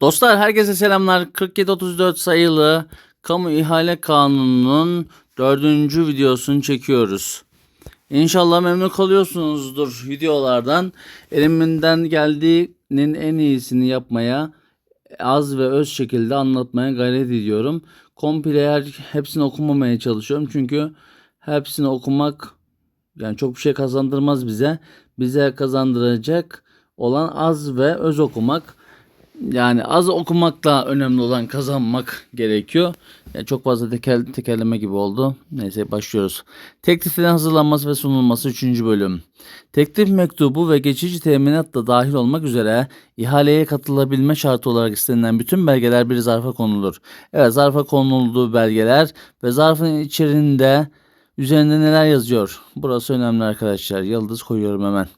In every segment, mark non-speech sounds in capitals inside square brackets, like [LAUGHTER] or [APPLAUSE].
Dostlar herkese selamlar. 4734 sayılı Kamu İhale Kanunu'nun dördüncü videosunu çekiyoruz. İnşallah memnun kalıyorsunuzdur videolardan. Elimden geldiğinin en iyisini yapmaya, az ve öz şekilde anlatmaya gayret ediyorum. Komple her, hepsini okumamaya çalışıyorum. Çünkü hepsini okumak yani çok bir şey kazandırmaz bize. Bize kazandıracak olan az ve öz okumak. Yani az okumakla önemli olan kazanmak gerekiyor. Yani çok fazla teker, tekerleme gibi oldu. Neyse başlıyoruz. Tekliflerin hazırlanması ve sunulması 3. bölüm. Teklif mektubu ve geçici teminat da dahil olmak üzere ihaleye katılabilme şartı olarak istenilen bütün belgeler bir zarfa konulur. Evet zarfa konulduğu belgeler ve zarfın içerisinde üzerinde neler yazıyor? Burası önemli arkadaşlar. Yıldız koyuyorum hemen.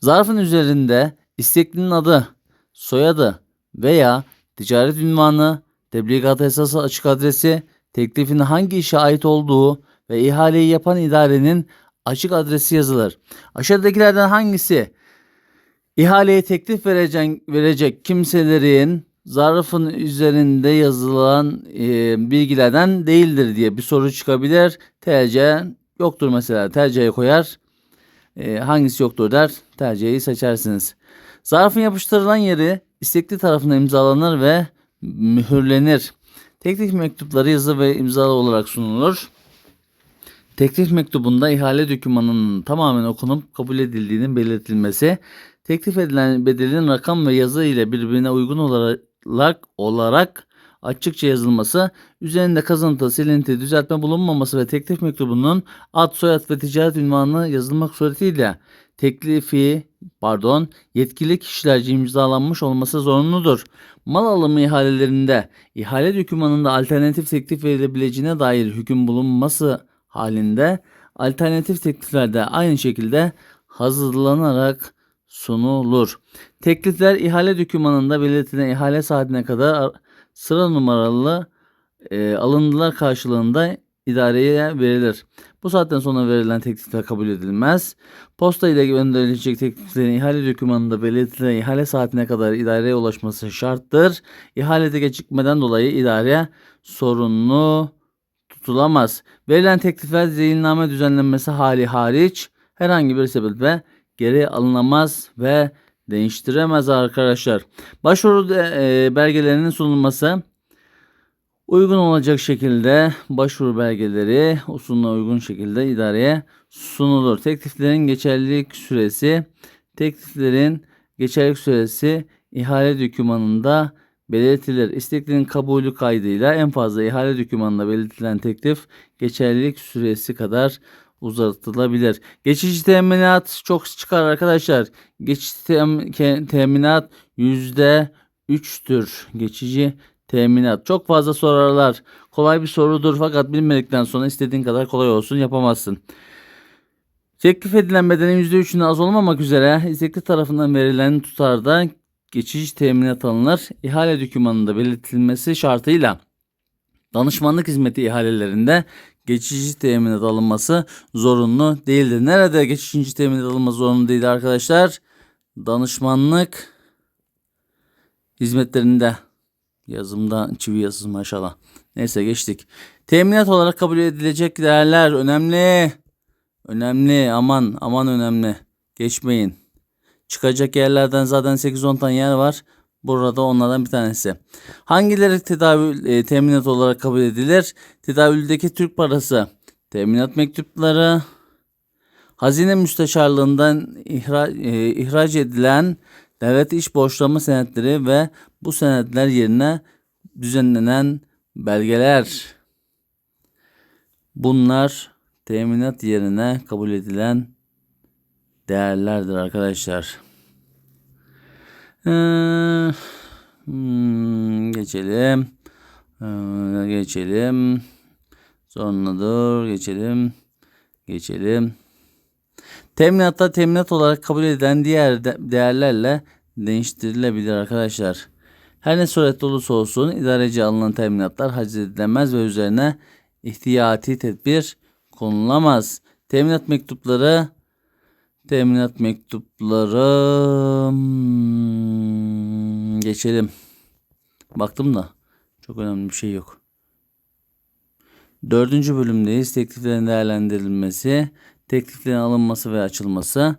Zarfın üzerinde isteklinin adı, soyadı veya ticaret ünvanı, tebligat esası açık adresi, teklifin hangi işe ait olduğu ve ihaleyi yapan idarenin açık adresi yazılır. Aşağıdakilerden hangisi ihaleye teklif verecek, verecek kimselerin zarfın üzerinde yazılan e, bilgilerden değildir diye bir soru çıkabilir. TC yoktur mesela. TC'ye koyar. E, hangisi yoktur der. TC'yi seçersiniz. Zarfın yapıştırılan yeri istekli tarafından imzalanır ve mühürlenir. Teklif mektupları yazı ve imzalı olarak sunulur. Teklif mektubunda ihale dokümanının tamamen okunup kabul edildiğinin belirtilmesi, teklif edilen bedelin rakam ve yazı ile birbirine uygun olarak olarak açıkça yazılması, üzerinde kazıntı, silinti, düzeltme bulunmaması ve teklif mektubunun ad, soyad ve ticaret ünvanı yazılmak suretiyle teklifi, pardon, yetkili kişilerce imzalanmış olması zorunludur. Mal alımı ihalelerinde ihale dokümanında alternatif teklif verilebileceğine dair hüküm bulunması halinde alternatif teklifler de aynı şekilde hazırlanarak sunulur. Teklifler ihale dokümanında belirtilen ihale saatine kadar sıra numaralı e, alındılar karşılığında idareye verilir. Bu saatten sonra verilen teklifler kabul edilmez. Posta ile gönderilecek tekliflerin ihale dokümanında belirtilen ihale saatine kadar idareye ulaşması şarttır. İhalede gecikmeden dolayı idare sorumlu tutulamaz. Verilen teklifler zeyilname düzenlenmesi hali hariç herhangi bir sebeple geri alınamaz ve değiştiremez arkadaşlar. Başvuru e, belgelerinin sunulması uygun olacak şekilde başvuru belgeleri usulüne uygun şekilde idareye sunulur. Tekliflerin geçerlilik süresi tekliflerin geçerlilik süresi ihale dokümanında belirtilir. İsteklerin kabulü kaydıyla en fazla ihale dokümanında belirtilen teklif geçerlilik süresi kadar uzatılabilir. Geçici teminat çok çıkar arkadaşlar. Geçici tem- teminat yüzde üçtür. Geçici teminat. Çok fazla sorarlar. Kolay bir sorudur fakat bilmedikten sonra istediğin kadar kolay olsun yapamazsın. Teklif edilen bedelin %3'üne az olmamak üzere istekli tarafından verilen tutarda geçici teminat alınır. İhale dokümanında belirtilmesi şartıyla danışmanlık hizmeti ihalelerinde geçici teminat alınması zorunlu değildir. Nerede geçici teminat alınması zorunlu değil arkadaşlar? Danışmanlık hizmetlerinde yazımda çivi yazısı maşallah. Neyse geçtik. Teminat olarak kabul edilecek değerler önemli. Önemli aman aman önemli. Geçmeyin. Çıkacak yerlerden zaten 8-10 tane yer var. Burada onlardan bir tanesi. Hangileri tedavül, e, teminat olarak kabul edilir? Tedavüldeki Türk parası, teminat mektupları, hazine müsteşarlığından ihra, e, ihraç edilen devlet iş borçlama senetleri ve bu senetler yerine düzenlenen belgeler. Bunlar teminat yerine kabul edilen değerlerdir arkadaşlar. Ee, hmm, geçelim. Ee, geçelim. Sonra dur geçelim. Geçelim. Teminatta teminat olarak kabul edilen diğer de- değerlerle değiştirilebilir arkadaşlar. Her ne surette olursa olsun idareci alınan teminatlar haciz edilemez ve üzerine ihtiyati tedbir konulamaz. Teminat mektupları teminat mektupları hmm, geçelim. Baktım da çok önemli bir şey yok. Dördüncü bölümdeyiz. Tekliflerin değerlendirilmesi, tekliflerin alınması ve açılması.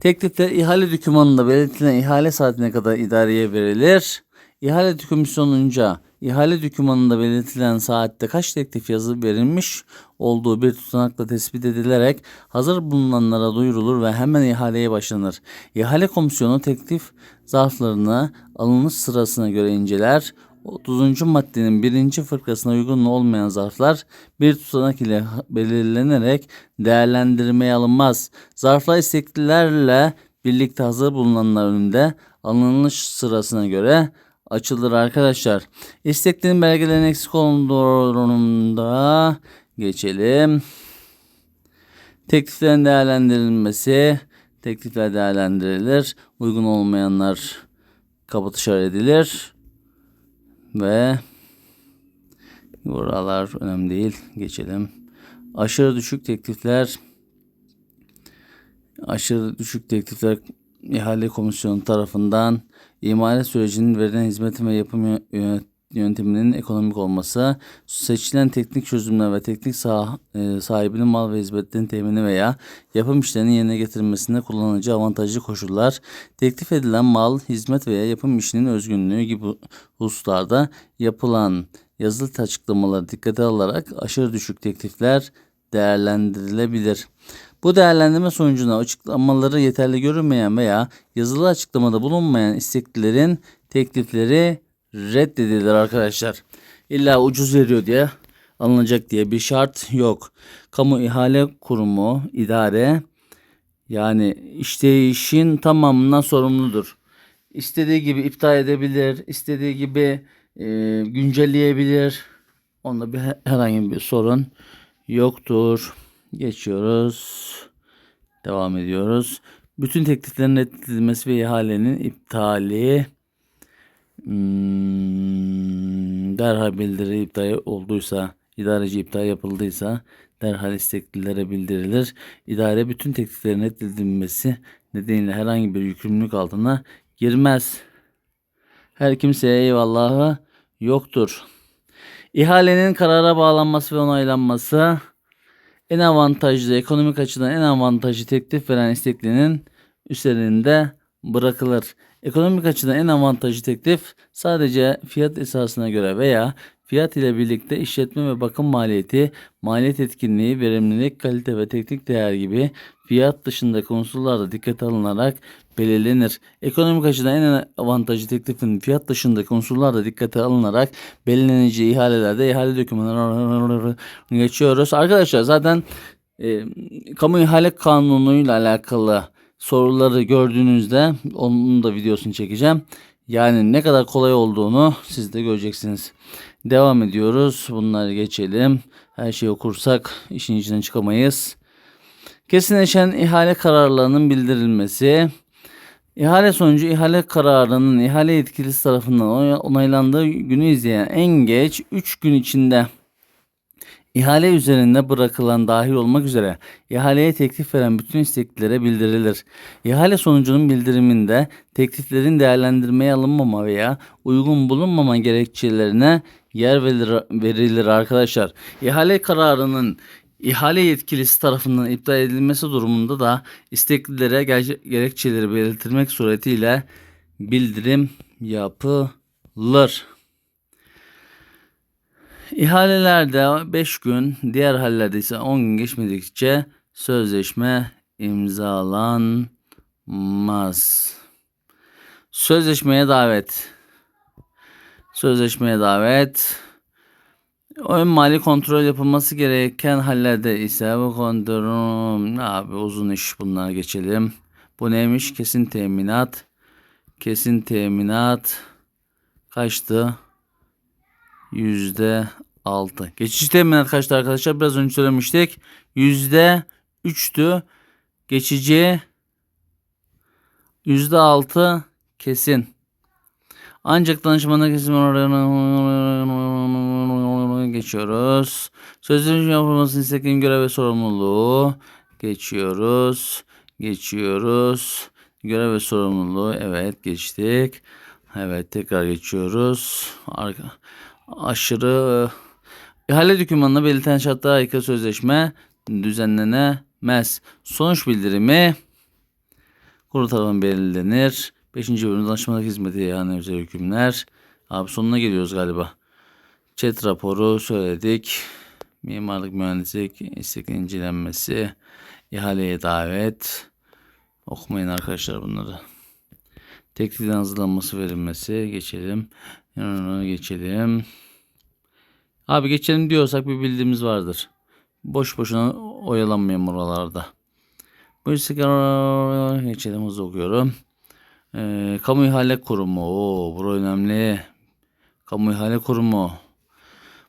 Teklifler ihale dokümanında belirtilen ihale saatine kadar idareye verilir. İhale komisyonunca ihale dokümanında belirtilen saatte kaç teklif yazı verilmiş olduğu bir tutanakla tespit edilerek hazır bulunanlara duyurulur ve hemen ihaleye başlanır. İhale komisyonu teklif zarflarını alınış sırasına göre inceler. 30. maddenin birinci fıkrasına uygun olmayan zarflar bir tutanak ile belirlenerek değerlendirmeye alınmaz. Zarflar isteklilerle birlikte hazır bulunanlar önünde alınış sırasına göre açılır arkadaşlar. İsteklerin belgelerin eksik olduğu durumda geçelim. Tekliflerin değerlendirilmesi. Teklifler değerlendirilir. Uygun olmayanlar kapı dışarı edilir. Ve buralar önemli değil. Geçelim. Aşırı düşük teklifler aşırı düşük teklifler ihale komisyonu tarafından imalat sürecinin verilen hizmetin ve yapım yö- yö- yönteminin ekonomik olması, seçilen teknik çözümler ve teknik sah- e, sahibinin mal ve hizmetlerin temini veya yapım işlerinin yerine getirilmesinde kullanıcı avantajlı koşullar, teklif edilen mal, hizmet veya yapım işinin özgünlüğü gibi hususlarda yapılan yazılı açıklamaları dikkate alarak aşırı düşük teklifler değerlendirilebilir. Bu değerlendirme sonucunda açıklamaları yeterli görünmeyen veya yazılı açıklamada bulunmayan isteklilerin teklifleri reddedilir arkadaşlar. İlla ucuz veriyor diye alınacak diye bir şart yok. Kamu ihale kurumu, idare yani işleyişin tamamından sorumludur. İstediği gibi iptal edebilir, istediği gibi e, güncelleyebilir. Onda bir herhangi bir sorun yoktur. Geçiyoruz. Devam ediyoruz. Bütün tekliflerin reddedilmesi ve ihalenin iptali hmm, derhal bildiri iptal olduysa, idareci iptal yapıldıysa derhal isteklilere bildirilir. İdare bütün tekliflerin reddedilmesi nedeniyle herhangi bir yükümlülük altına girmez. Her kimseye eyvallahı yoktur. İhalenin karara bağlanması ve onaylanması en avantajlı, ekonomik açıdan en avantajlı teklif veren isteklinin üzerinde bırakılır. Ekonomik açıdan en avantajlı teklif sadece fiyat esasına göre veya fiyat ile birlikte işletme ve bakım maliyeti, maliyet etkinliği, verimlilik, kalite ve teknik değer gibi fiyat dışındaki unsurlar dikkate alınarak belirlenir. Ekonomik açıdan en avantajlı teklifin fiyat dışındaki unsurlar da dikkate alınarak belirleneceği ihalelerde ihale dokümanları geçiyoruz. Arkadaşlar zaten e, kamu ihale kanunuyla alakalı soruları gördüğünüzde onun da videosunu çekeceğim. Yani ne kadar kolay olduğunu siz de göreceksiniz. Devam ediyoruz. Bunları geçelim. Her şeyi okursak işin içinden çıkamayız. Kesinleşen ihale kararlarının bildirilmesi. İhale sonucu ihale kararının ihale yetkilisi tarafından onaylandığı günü izleyen en geç 3 gün içinde İhale üzerinde bırakılan dahil olmak üzere ihaleye teklif veren bütün isteklilere bildirilir. İhale sonucunun bildiriminde tekliflerin değerlendirmeye alınmama veya uygun bulunmama gerekçelerine yer verilir, verilir arkadaşlar. İhale kararının ihale yetkilisi tarafından iptal edilmesi durumunda da isteklilere gerekçeleri belirtilmek suretiyle bildirim yapılır. İhalelerde 5 gün, diğer hallerde ise 10 gün geçmedikçe sözleşme imzalanmaz. Sözleşmeye davet. Sözleşmeye davet. Ön mali kontrol yapılması gereken hallerde ise bu kontrol abi uzun iş bunlara geçelim. Bu neymiş? Kesin teminat. Kesin teminat kaçtı? Yüzde altı. Geçici teminat kaçtı arkadaşlar? Biraz önce söylemiştik. Yüzde üçtü. Geçici yüzde altı kesin. Ancak danışmana kesin geçiyoruz. Sözleşme yapılmasını istediğin görev ve sorumluluğu geçiyoruz. Geçiyoruz. Görev ve sorumluluğu evet geçtik. Evet tekrar geçiyoruz. Arka, aşırı ihale dokümanına belirten şartlara aykırı sözleşme düzenlenemez. Sonuç bildirimi kurul tarafından belirlenir. 5. bölüm danışmanlık hizmeti yani özel hükümler. Abi sonuna geliyoruz galiba. Chat raporu söyledik. Mimarlık mühendislik istek incelenmesi. ihaleye davet. Okumayın arkadaşlar bunları. Teklifin hazırlanması verilmesi. Geçelim. Yanına geçelim. Abi geçelim diyorsak bir bildiğimiz vardır. Boş boşuna oyalanmayın buralarda. Bu istikrar geçelim hızlı okuyorum. Ee, Kamu İhale Kurumu. Oo, bura önemli. Kamu İhale Kurumu.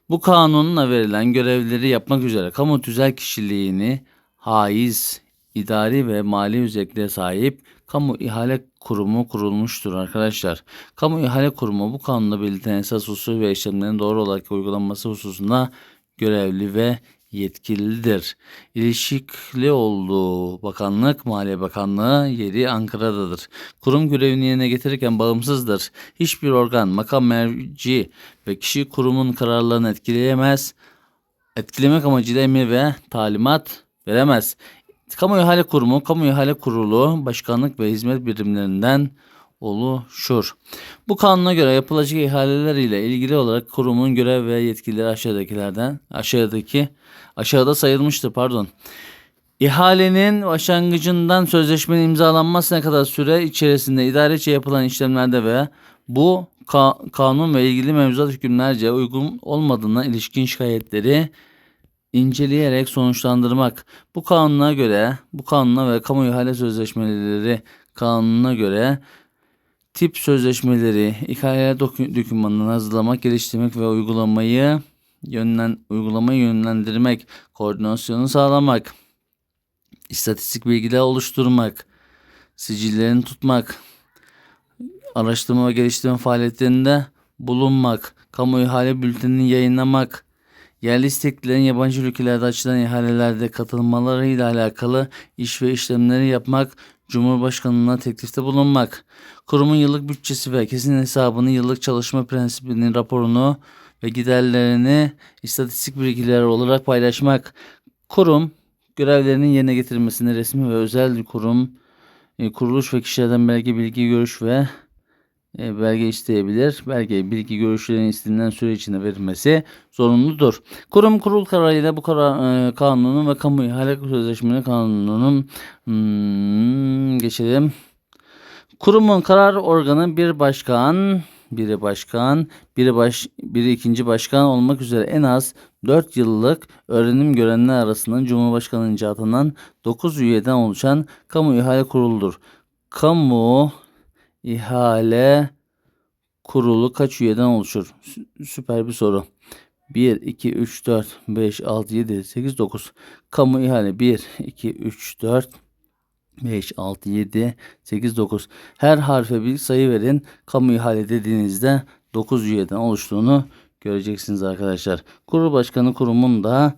Bu kanunla verilen görevleri yapmak üzere kamu tüzel kişiliğini haiz, idari ve mali özelliğe sahip kamu ihale kurumu kurulmuştur arkadaşlar. Kamu ihale kurumu bu kanunda belirtilen esas usul ve işlemlerin doğru olarak uygulanması hususunda görevli ve yetkilidir. İlişkili olduğu bakanlık, Maliye Bakanlığı yeri Ankara'dadır. Kurum görevini yerine getirirken bağımsızdır. Hiçbir organ, makam merci ve kişi kurumun kararlarını etkileyemez. Etkilemek amacıyla emir ve talimat veremez. Kamu İhale Kurumu, Kamu İhale Kurulu, Başkanlık ve Hizmet Birimlerinden oluşur. Bu kanuna göre yapılacak ihaleler ile ilgili olarak kurumun görev ve yetkileri aşağıdakilerden aşağıdaki aşağıda sayılmıştır pardon. İhalenin başlangıcından sözleşmenin imzalanmasına kadar süre içerisinde idarece yapılan işlemlerde ve bu ka- kanun ve ilgili mevzuat hükümlerce uygun olmadığına ilişkin şikayetleri inceleyerek sonuçlandırmak. Bu kanuna göre, bu kanuna ve kamu ihale sözleşmeleri kanununa göre tip sözleşmeleri, ihale dokü- dokümanını hazırlamak, geliştirmek ve uygulamayı yönlen uygulamayı yönlendirmek, koordinasyonu sağlamak, istatistik bilgiler oluşturmak, sicillerini tutmak, araştırma ve geliştirme faaliyetlerinde bulunmak, kamu ihale bültenini yayınlamak, yerli isteklilerin yabancı ülkelerde açılan ihalelerde katılmalarıyla alakalı iş ve işlemleri yapmak, Cumhurbaşkanlığına teklifte bulunmak, kurumun yıllık bütçesi ve kesin hesabını, yıllık çalışma prensibinin raporunu ve giderlerini istatistik bilgileri olarak paylaşmak, kurum görevlerinin yerine getirilmesini resmi ve özel kurum, e, kuruluş ve kişilerden belge, bilgi, görüş ve belge isteyebilir. Belge, bilgi, görüşlerin istenilen süre içinde verilmesi zorunludur. Kurum kurul kararıyla bu karar, e, kanunun ve kamu ihale sözleşmeleri kanununun hmm, geçelim. Kurumun karar organı bir başkan, biri başkan, biri baş, biri ikinci başkan olmak üzere en az 4 yıllık öğrenim görenler arasından Cumhurbaşkanı'nca atanan 9 üyeden oluşan kamu ihale kuruludur. Kamu ihale kurulu kaç üyeden oluşur? Sü- Süper bir soru. 1, 2, 3, 4, 5, 6, 7, 8, 9. Kamu ihale 1, 2, 3, 4, 5, 6, 7, 8, 9. Her harfe bir sayı verin. Kamu ihale dediğinizde 9 üyeden oluştuğunu göreceksiniz arkadaşlar. Kurul başkanı kurumun da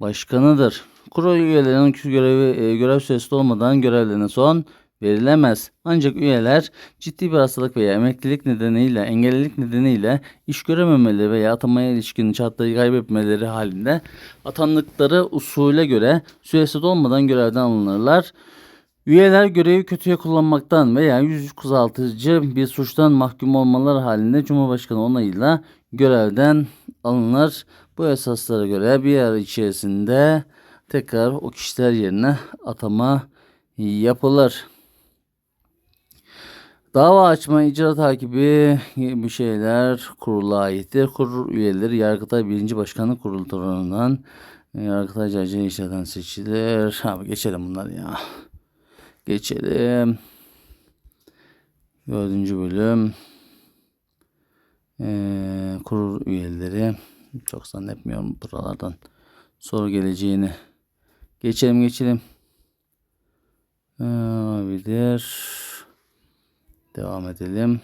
başkanıdır. Kurul üyelerinin görevi, e, görev süresi olmadan görevlerine son verilemez. Ancak üyeler ciddi bir hastalık veya emeklilik nedeniyle, engellilik nedeniyle iş görememeleri veya atamaya ilişkin şartları kaybetmeleri halinde atandıkları usule göre süresi dolmadan görevden alınırlar. Üyeler görevi kötüye kullanmaktan veya yüz kızaltıcı bir suçtan mahkum olmaları halinde Cumhurbaşkanı onayıyla görevden alınır. Bu esaslara göre bir ay içerisinde tekrar o kişiler yerine atama yapılır. Dava açma, icra takibi gibi şeyler kurula aittir. Kurul üyeleri Yargıtay 1. Başkanlık Kurulu tarafından Yargıtay Cacı işlerden seçilir. Abi geçelim bunları ya. Geçelim. Dördüncü bölüm. Ee, kurul üyeleri. Çok zannetmiyorum buralardan soru geleceğini. Geçelim geçelim. Ee, olabilir. Devam edelim.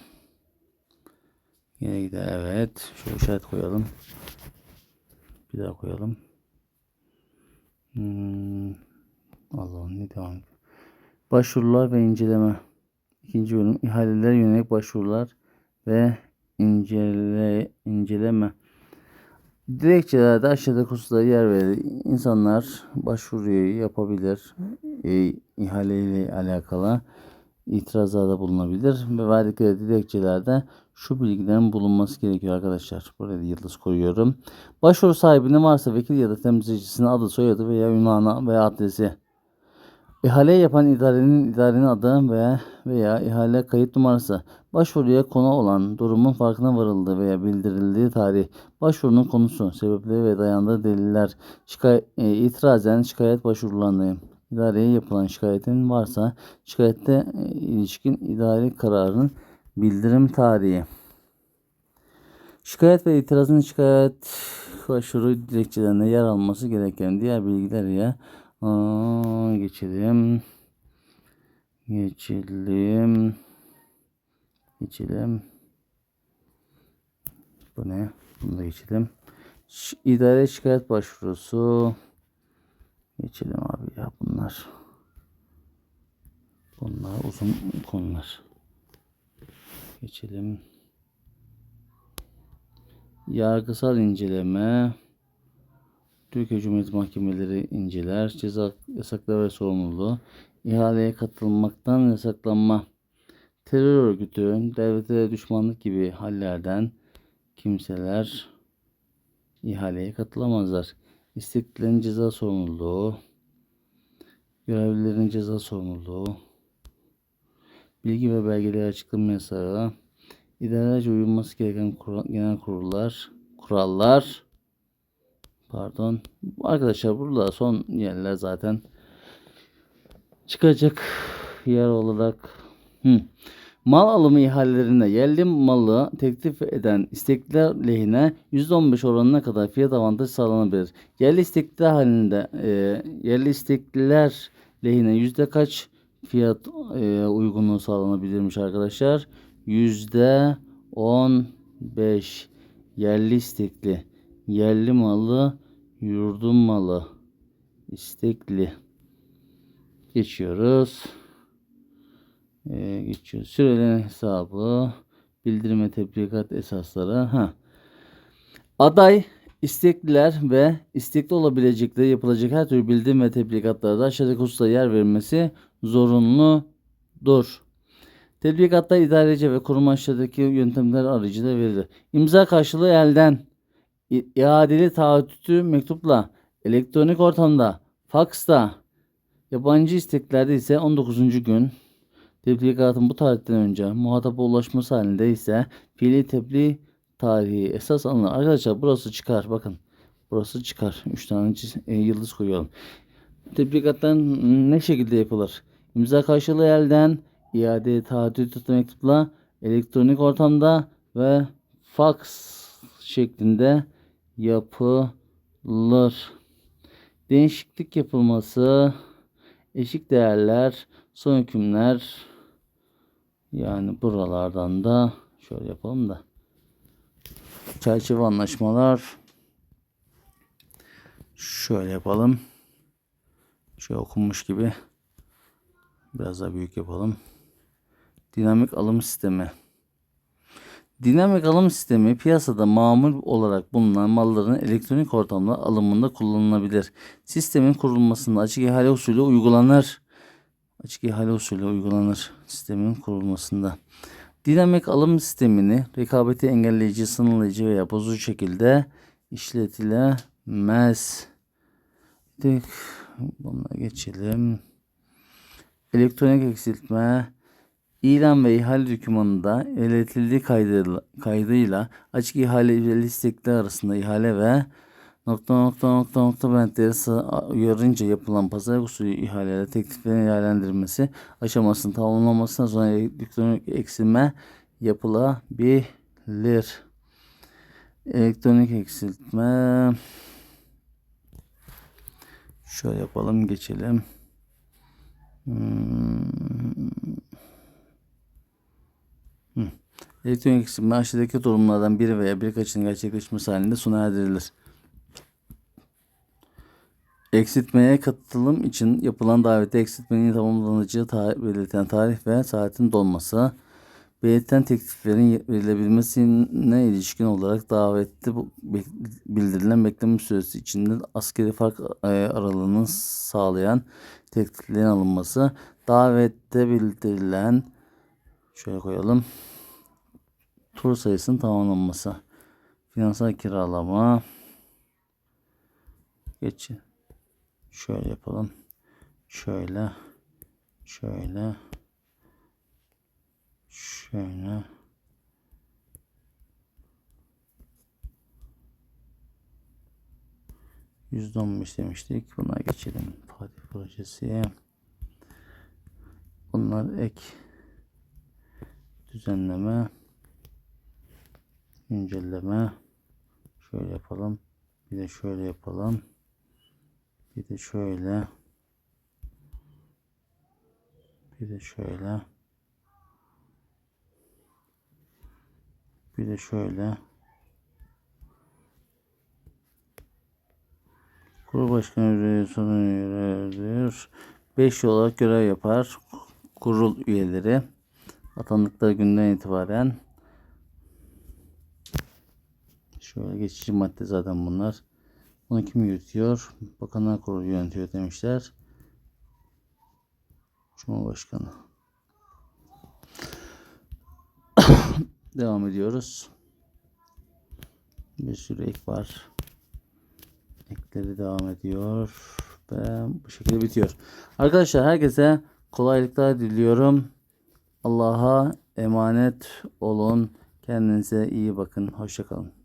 Yine gider evet. Şu işaret koyalım. Bir daha koyalım. Hmm. Allah'ım ne devam. Başvurular ve inceleme. İkinci bölüm. İhalelere yönelik başvurular ve incele, inceleme. Dilekçelerde aşağıda hususlara yer verir. İnsanlar başvuruyu yapabilir. E, ihaleyle alakalı itirazlarda bulunabilir ve verdikleri dilekçelerde şu bilgilerin bulunması gerekiyor arkadaşlar. Buraya da yıldız koyuyorum. Başvuru sahibinin varsa vekil ya da temsilcisinin adı, soyadı veya ünvanı veya adresi. İhale yapan idarenin idarenin adı veya veya ihale kayıt numarası. Başvuruya konu olan durumun farkına varıldığı veya bildirildiği tarih. Başvurunun konusu, sebepleri ve dayandığı deliller. Şikayet, e, itirazen şikayet başvurularını. İdareye yapılan şikayetin varsa şikayette e, ilişkin idari kararın bildirim tarihi. Şikayet ve itirazın şikayet başvuru dilekçelerinde yer alması gereken diğer bilgiler ya geçelim. Geçelim. Geçelim. Bu ne? Bunu da geçelim. Ş- İdare şikayet başvurusu. Geçelim abi ya bunlar. Bunlar uzun konular. Geçelim. Yargısal inceleme. Türkiye Cumhuriyeti Mahkemeleri inceler. Ceza yasakları ve sorumluluğu. ihaleye katılmaktan yasaklanma. Terör örgütü, devlete düşmanlık gibi hallerden kimseler ihaleye katılamazlar. İsteklilerin ceza sorumluluğu, görevlilerin ceza sorumluluğu, bilgi ve belgeleri açıklama yasağı, idarelerce uyulması gereken kural- genel kurullar, kurallar, pardon. Arkadaşlar burada son yerler zaten çıkacak yer olarak Hı. Mal alımı ihalelerinde yerli malı teklif eden istekliler lehine %15 oranına kadar fiyat avantajı sağlanabilir. Yerli istekliler halinde e, yerli istekliler lehine yüzde kaç fiyat e, uygunluğu sağlanabilirmiş arkadaşlar? Yüzde 15 yerli istekli yerli malı yurdun malı istekli geçiyoruz. Ee, geçiyoruz. Sürelerin hesabı, bildirime tebligat esasları. Ha. Aday, istekliler ve istekli olabilecekleri yapılacak her türlü bildirim ve tebligatlarda aşağıdaki hususta yer verilmesi zorunludur. Tebligatta idareci ve kurum aşağıdaki yöntemler aracılığıyla verilir. İmza karşılığı elden, iadeli taahhütü mektupla, elektronik ortamda, faksta, yabancı isteklerde ise 19. gün, Tebligatın bu tarihten önce muhataba ulaşması halinde ise fiili tebliğ tarihi esas alınır. Arkadaşlar burası çıkar. Bakın. Burası çıkar. 3 tane e, yıldız koyalım. Tebligattan ne şekilde yapılır? İmza karşılığı elden, iade taahhüt mektupla, elektronik ortamda ve fax şeklinde yapılır. Değişiklik yapılması, eşik değerler, son hükümler yani buralardan da şöyle yapalım da çerçeve anlaşmalar şöyle yapalım. Şöyle okunmuş gibi biraz daha büyük yapalım. Dinamik alım sistemi. Dinamik alım sistemi piyasada mamul olarak bulunan malların elektronik ortamda alımında kullanılabilir. Sistemin kurulmasında açık ihale usulü uygulanır. Açık ihale usulü uygulanır sistemin kurulmasında. Dinamik alım sistemini rekabeti engelleyici, sınırlayıcı veya bozucu şekilde işletilemez. Dik, Buna geçelim. Elektronik eksiltme, ilan ve ihale dokümanında iletildiği kaydıyla, kaydıyla açık ihale ile istekli arasında ihale ve nokta nokta nokta nokta bentleri uyarınca yapılan pazar usulü ihaleyle tekliflerin değerlendirilmesi aşamasının tamamlanmasından sonra elektronik eksilme yapılabilir. Elektronik eksiltme şöyle yapalım geçelim. Hmm. Elektronik eksiltme aşağıdaki durumlardan biri veya birkaçının gerçekleşmesi halinde sona erdirilir. Eksiltmeye katılım için yapılan davette eksiltmenin tamamlanacağı tarih belirten tarih ve saatin dolması. belirtilen tekliflerin verilebilmesine ilişkin olarak davette bildirilen bekleme süresi içinde askeri fark e, aralığını sağlayan tekliflerin alınması, davette bildirilen şöyle koyalım tur sayısının tamamlanması, finansal kiralama geç şöyle yapalım şöyle şöyle şöyle Yüzde on beş demiştik. Buna geçelim. Fatih projesi. Bunlar ek düzenleme güncelleme şöyle yapalım. Bir de şöyle yapalım. Bir de şöyle. Bir de şöyle. Bir de şöyle. Kurul başkanı üyeleri sonu üyelerdir. 5 olarak görev yapar. Kurul üyeleri atandıkları günden itibaren şöyle geçici madde zaten bunlar. Bunu kim yürütüyor? Bakanlar Kurulu yönetiyor demişler. Cumhurbaşkanı. [COUGHS] Devam ediyoruz. Bir sürü ek var. Ekleri devam ediyor. Ve bu şekilde bitiyor. Arkadaşlar herkese kolaylıklar diliyorum. Allah'a emanet olun. Kendinize iyi bakın. Hoşçakalın.